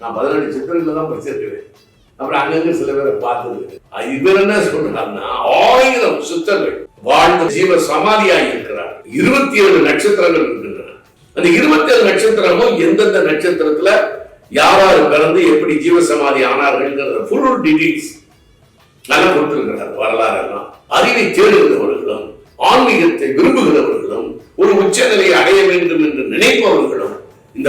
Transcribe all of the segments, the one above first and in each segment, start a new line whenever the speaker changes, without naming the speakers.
நான் பதினெட்டு சித்திரங்கள் தான் படிச்சிருக்கிறேன். அப்புறம் அங்கங்க சில பேரை பார்த்தது. இவர் என்ன சொல்றாருன்னா ஆயிரம் சித்தர்கள் வாழ்ந்த ஜீவ சமாதியாக இருக்கிறார். இருபத்தி ஏழு நட்சத்திரங்கள் இருக்கின்றன. அந்த இருபத்தி ஏழு நட்சத்திரமும் எந்தெந்த நட்சத்திரத்துல யார் பிறந்து எப்படி ஜீவ சமாதி ஆனார்கள்ங்கிறத ஃபுல் டீடைல்ஸ் நல்லா கொடுத்துருக்கிறார் வரலாறு எல்லாம். அறிவை தேடுகிறவர்களும் ஆன்மீகத்தை விரும்புகிறவர்களும் ஒரு உச்சநிலையை அடைய வேண்டும் என்று நினைப்பவர்களும் இந்த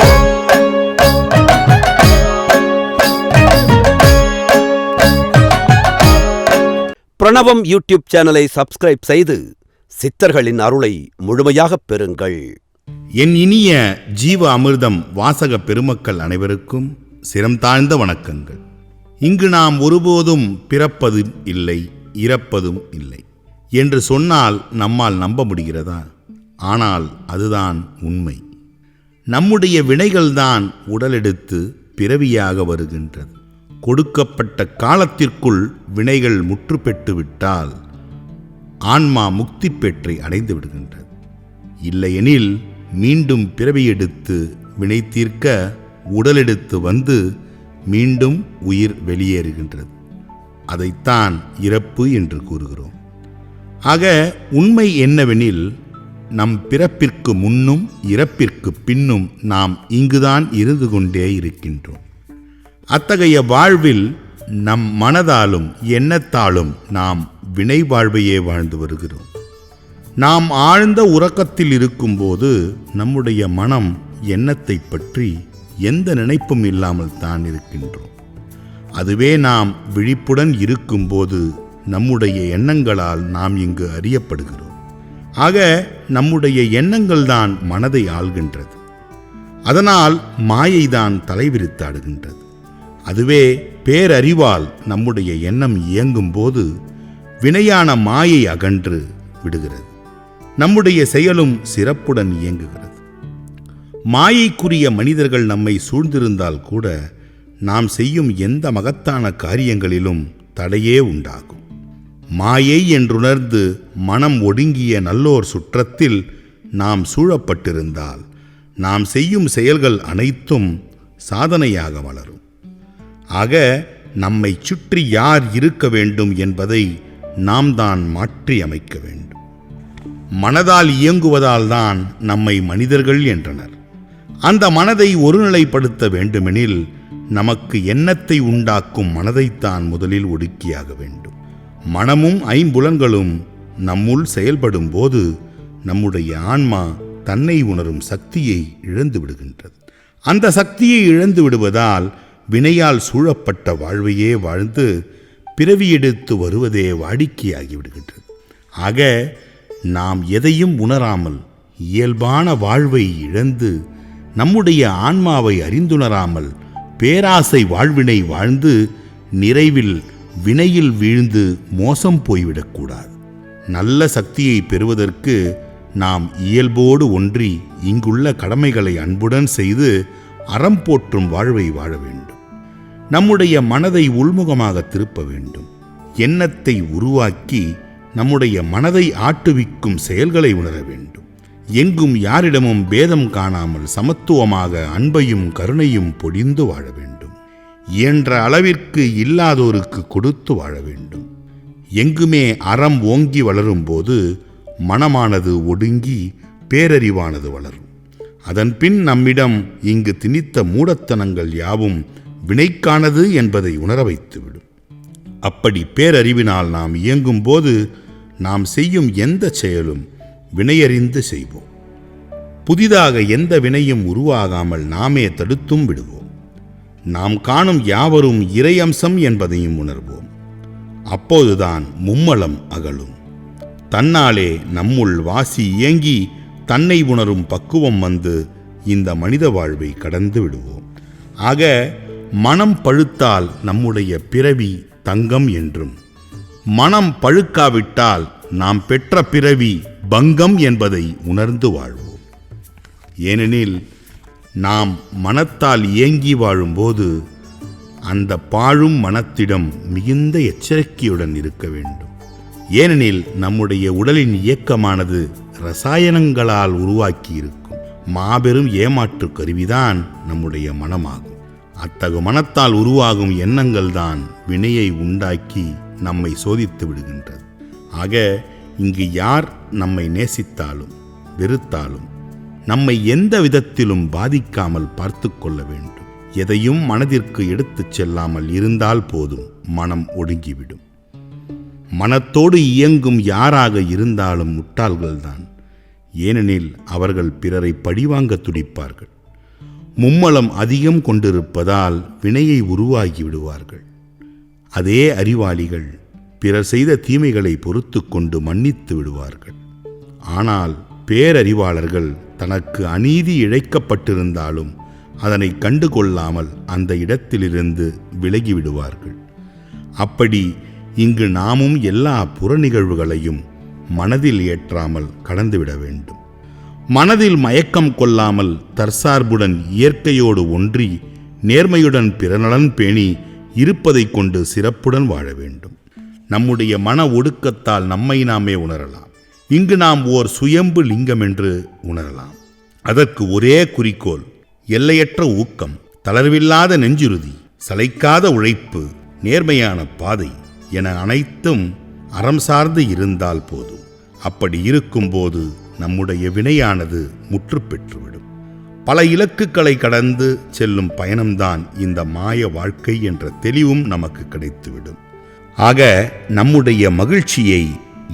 பிரணவம் யூடியூப் சேனலை சப்ஸ்கிரைப் செய்து சித்தர்களின் அருளை முழுமையாகப் பெறுங்கள்.
என் இனிய ஜீவ அமிர்தம் வாசக பெருமக்கள் அனைவருக்கும் சிரம் தாழ்ந்த வணக்கங்கள். இங்கு நாம் ஒருபோதும் பிறப்பதும் இல்லை இறப்பதும் இல்லை. என்று சொன்னால் நம்மால் நம்ப முடிகிறதா? ஆனால் அதுதான் உண்மை. நம்முடைய வினைகள்தான் உடலெடுத்து பிறவியாக வருகின்றது. கொடுக்கப்பட்ட காலத்திற்குள் வினைகள் முற்று ஆன்மா முக்தி பெற்றை அடைந்து விடுகின்றது. இல்லையெனில் மீண்டும் பிறவி எடுத்து வினை தீர்க்க உடலெடுத்து வந்து மீண்டும் உயிர் வெளியேறுகின்றது. அதைத்தான் இறப்பு என்று கூறுகிறோம். ஆக உண்மை என்னவெனில் நம் பிறப்பிற்கு முன்னும் இறப்பிற்கு பின்னும் நாம் இங்குதான் இருந்து கொண்டே இருக்கின்றோம். அத்தகைய வாழ்வில் நம் மனதாலும் எண்ணத்தாலும் நாம் வினை வாழ்வையே வாழ்ந்து வருகிறோம். நாம் ஆழ்ந்த உறக்கத்தில் இருக்கும்போது நம்முடைய மனம் எண்ணத்தை பற்றி எந்த நினைப்பும் இல்லாமல் தான் இருக்கின்றோம். அதுவே நாம் விழிப்புடன் இருக்கும்போது நம்முடைய எண்ணங்களால் நாம் இங்கு அறியப்படுகிறோம். ஆக நம்முடைய எண்ணங்கள்தான் மனதை ஆள்கின்றது. அதனால் மாயைதான் தலைவிரித்தாடுகின்றது. அதுவே பேரறிவால் நம்முடைய எண்ணம் இயங்கும்போது வினையான மாயை அகன்று விடுகிறது. நம்முடைய செயலும் சிறப்புடன் இயங்குகிறது. மாயைக்குரிய மனிதர்கள் நம்மை சூழ்ந்திருந்தால் கூட நாம் செய்யும் எந்த மகத்தான காரியங்களிலும் தடையே உண்டாகும். மாயை என்றுணர்ந்து மனம் ஒடுங்கிய நல்லோர் சுற்றத்தில் நாம் சூழப்பட்டிருந்தால் நாம் செய்யும் செயல்கள் அனைத்தும் சாதனையாக வளரும். ஆக நம்மை சுற்றி யார் இருக்க வேண்டும் என்பதை நாம் தான் மாற்றி அமைக்க வேண்டும். மனதால் இயங்குவதால் தான் நம்மை மனிதர்கள் என்றனர். அந்த மனதை ஒருநிலைப்படுத்த வேண்டுமெனில் நமக்கு எண்ணத்தை உண்டாக்கும் மனதைத்தான் முதலில் ஒடுக்கியாக வேண்டும். மனமும் ஐம்புலன்களும் நம்முள் செயல்படும் போது நம்முடைய ஆன்மா தன்னை உணரும் சக்தியை இழந்து விடுகின்றது. அந்த சக்தியை இழந்து விடுவதால் வினையால் சூழப்பட்ட வாழ்வையே வாழ்ந்து பிறவி எடுத்து வருவதே வாடிக்கையாகி விடுகின்றது ஆக நாம் எதையும் உணராமல் இயல்பான வாழ்வை இழந்து நம்முடைய ஆன்மாவை அறிந்துணராமல் பேராசை வாழ்வினை வாழ்ந்து நிறைவில் வினையில் வீழ்ந்து மோசம் போய்விடக்கூடாது. நல்ல சக்தியை பெறுவதற்கு நாம் இயல்போடு ஒன்றி இங்குள்ள கடமைகளை அன்புடன் செய்து அறம் போற்றும் வாழ்வை வாழ வேண்டும். நம்முடைய மனதை உள்முகமாக திருப்ப வேண்டும். எண்ணத்தை உருவாக்கி நம்முடைய மனதை ஆட்டுவிக்கும் செயல்களை உணர வேண்டும். எங்கும் யாரிடமும் பேதம் காணாமல் சமத்துவமாக அன்பையும் கருணையும் பொடிந்து வாழ வேண்டும். இயன்ற அளவிற்கு இல்லாதோருக்கு கொடுத்து வாழ வேண்டும். எங்குமே அறம் ஓங்கி வளரும்போது மனமானது ஒடுங்கி பேரறிவானது வளரும். அதன்பின் நம்மிடம் இங்கு திணித்த மூடத்தனங்கள் யாவும் வினைக்கானது என்பதை உணர வைத்துவிடும். அப்படி பேரறிவினால் நாம் இயங்கும்போது நாம் செய்யும் எந்த செயலும் வினையறிந்து செய்வோம். புதிதாக எந்த வினையும் உருவாகாமல் நாமே தடுத்தும் விடுவோம். நாம் காணும் யாவரும் இறையம்சம் என்பதையும் உணர்வோம். அப்போதுதான் மும்மலம் அகலும். தன்னாலே நம்முள் வாசி இயங்கி தன்னை உணரும் பக்குவம் வந்து இந்த மனித வாழ்வை கடந்து விடுவோம். ஆக மனம் பழுத்தால் நம்முடைய பிறவி தங்கம் என்றும். மனம் பழுக்காவிட்டால் நாம் பெற்ற பிறவி பங்கம் என்பதை உணர்ந்து வாழ்வோம். ஏனெனில் நாம் மனத்தால் இயங்கி வாழும்போது அந்த பாழும் மனத்திடம் மிகுந்த எச்சரிக்கையுடன் இருக்க வேண்டும். ஏனெனில் நம்முடைய உடலின் இயக்கமானது ரசாயனங்களால் உருவாக்கி இருக்கும் மாபெரும் ஏமாற்று கருவிதான் நம்முடைய மனமாகும். அத்தகு மனத்தால் உருவாகும் எண்ணங்கள் தான் வினையை உண்டாக்கி நம்மை சோதித்து விடுகின்றது. ஆக இங்கு யார் நம்மை நேசித்தாலும் வெறுத்தாலும் நம்மை எந்த விதத்திலும் பாதிக்காமல் பார்த்து கொள்ள வேண்டும். எதையும் மனதிற்கு எடுத்துச் செல்லாமல் இருந்தால் போதும் மனம் ஒடுங்கிவிடும். மனத்தோடு இயங்கும் யாராக இருந்தாலும் முட்டாள்கள்தான். ஏனெனில் அவர்கள் பிறரை பழிவாங்க துடிப்பார்கள். மும்மலம் அதிகம் கொண்டிருப்பதால் வினையை உருவாகி விடுவார்கள். அதே அறிவாளிகள் பிறர் செய்த தீமைகளை பொறுத்து கொண்டு மன்னித்து விடுவார்கள். ஆனால் பேரறிவாளர்கள் தனக்கு அநீதி இழைக்கப்பட்டிருந்தாலும் அதனை கண்டு கொள்ளாமல் அந்த இடத்திலிருந்து விலகி விடுவார்கள். அப்படி இங்கு நாமும் எல்லா புற நிகழ்வுகளையும் மனதில் ஏற்றாமல் கடந்துவிட வேண்டும். மனதில் மயக்கம் கொள்ளாமல் தற்சார்புடன் இயற்கையோடு ஒன்றி நேர்மையுடன் பிறநலன் பேணி இருப்பதைக் கொண்டு சிறப்புடன் வாழ வேண்டும். நம்முடைய மன ஒடுக்கத்தால் நம்மை நாமே உணரலாம். இங்கு நாம் ஓர் சுயம்பு லிங்கம் என்று உணரலாம். அதற்கு ஒரே குறிக்கோள் எல்லையற்ற ஊக்கம் தளர்வில்லாத நெஞ்சுறுதி சளைக்காத உழைப்பு நேர்மையான பாதை என அனைத்தும் அறம் சார்ந்து இருந்தால் போதும். அப்படி இருக்கும்போது நம்முடைய வினையானது முற்றுப்பெற்றுவிடும். பல இலக்குகளை கடந்து செல்லும் பயணம்தான் இந்த மாய வாழ்க்கை என்ற தெளிவும் நமக்கு கிடைத்துவிடும். ஆக நம்முடைய மகிழ்ச்சியை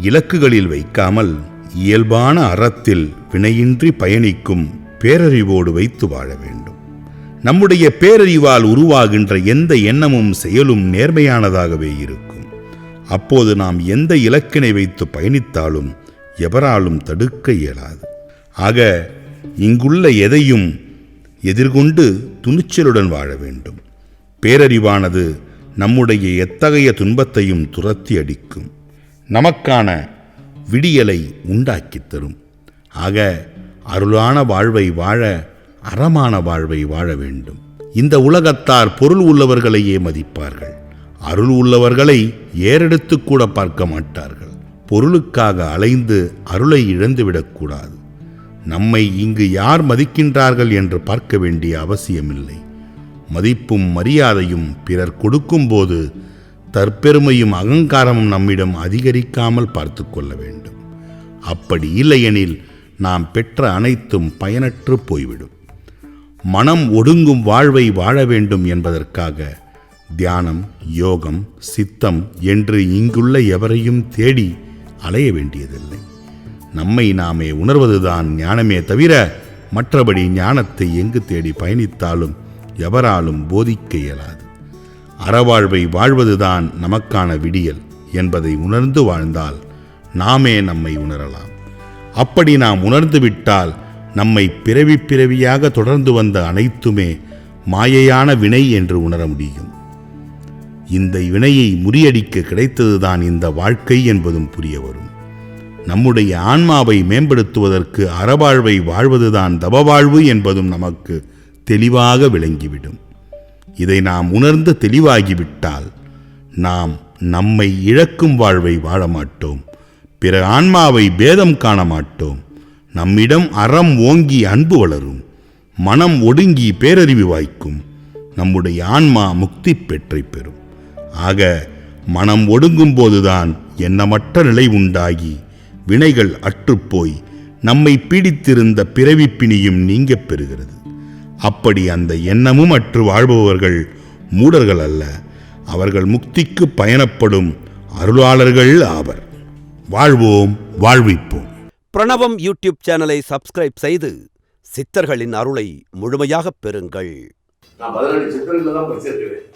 இலக்குகளில் வைக்காமல் இயல்பான அறத்தில் வினையின்றி பயணிக்கும் பேரறிவோடு வைத்து வாழ வேண்டும். நம்முடைய பேரறிவால் உருவாகின்ற எந்த எண்ணமும் செயலும் நேர்மையானதாகவே இருக்கும். அப்போது நாம் எந்த இலக்கினை வைத்து பயணித்தாலும் எவராலும் தடுக்க இயலாது. ஆக இங்குள்ள எதையும் எதிர்கொண்டு துணிச்சலுடன் வாழ வேண்டும். பேரறிவானது நம்முடைய எத்தகைய துன்பத்தையும் துரத்தி அடிக்கும். நமக்கான விடியலை உண்டாக்கித் தரும். ஆக அருளான வாழ்வை வாழ அறமான வாழ்வை வாழ வேண்டும். இந்த உலகத்தார் பொருள் உள்ளவர்களையே மதிப்பார்கள். அருள் உள்ளவர்களை ஏறெடுத்து கூட பார்க்க மாட்டார்கள். பொருளுக்காக அலைந்து அருளை இழந்துவிடக்கூடாது நம்மை இங்கு யார் மதிக்கின்றார்கள் என்று பார்க்க வேண்டிய அவசியமில்லை. மதிப்பும் மரியாதையும் பிறர் கொடுக்கும்போது தற்பெருமையும் அகங்காரமும் நம்மிடம் அதிகரிக்காமல் பார்த்து கொள்ள வேண்டும். அப்படி இல்லையெனில் நாம் பெற்ற அனைத்தும் பயனற்று போய்விடும். மனம் ஒடுங்கும் வாழ்வை வாழ வேண்டும் என்பதற்காக தியானம் யோகம் சித்தம் என்று இங்குள்ள எவரையும் தேடி அலைய வேண்டியதில்லை. நம்மை நாமே உணர்வதுதான் ஞானமே தவிர மற்றபடி ஞானத்தை எங்கு தேடி பயணித்தாலும் எவராலும் போதிக்க இயலாது. அறவாழ்வை வாழ்வதுதான் நமக்கான விடியல் என்பதை உணர்ந்து வாழ்ந்தால் நாமே நம்மை உணரலாம். அப்படி நாம் உணர்ந்து விட்டால் நம்மை பிறவி பிறவியாக தொடர்ந்து வந்த அனைத்துமே மாயையான வினை என்று உணர முடியும். இந்த வினையை முறியடிக்க கிடைத்ததுதான் இந்த வாழ்க்கை என்பதும் புரிய வரும். நம்முடைய ஆன்மாவை மேம்படுத்துவதற்கு அறவாழ்வை வாழ்வதுதான் தபவாழ்வு என்பதும் நமக்கு தெளிவாக விளங்கிவிடும். இதை நாம் உணர்ந்து தெளிவாகிவிட்டால் நாம் நம்மை இழக்கும் வாழ்வை வாழ மாட்டோம் பிற ஆன்மாவை பேதம் காண மாட்டோம் நம்மிடம் அறம் ஓங்கி அன்பு வளரும். மனம் ஒடுங்கி பேரறிவு வாய்க்கும். நம்முடைய ஆன்மா முக்தி பெற்றை பெறும். ஆக மனம் ஒடுங்கும் போதுதான் எண்ணமற்ற நிலை உண்டாகி வினைகள் அற்றுப்போய் நம்மை பீடித்திருந்த பிறவிப் பிணியும் நீங்கப் பெறுகிறது. அப்படி அந்த எண்ணமும் அற்று வாழ்பவர்கள் மூடர்கள் அல்ல அவர்கள் முக்திக்கு பயணப்படும் அருளாளர்கள் ஆவர். வாழ்வோம் வாழ்விப்போம்.
பிரணவம் யூடியூப் சேனலை சப்ஸ்கிரைப் செய்து சித்தர்களின் அருளை முழுமையாகப் பெறுங்கள்.
நான் பதினெட்டு சித்திரங்களை தான் படிச்சிருக்கிறேன்.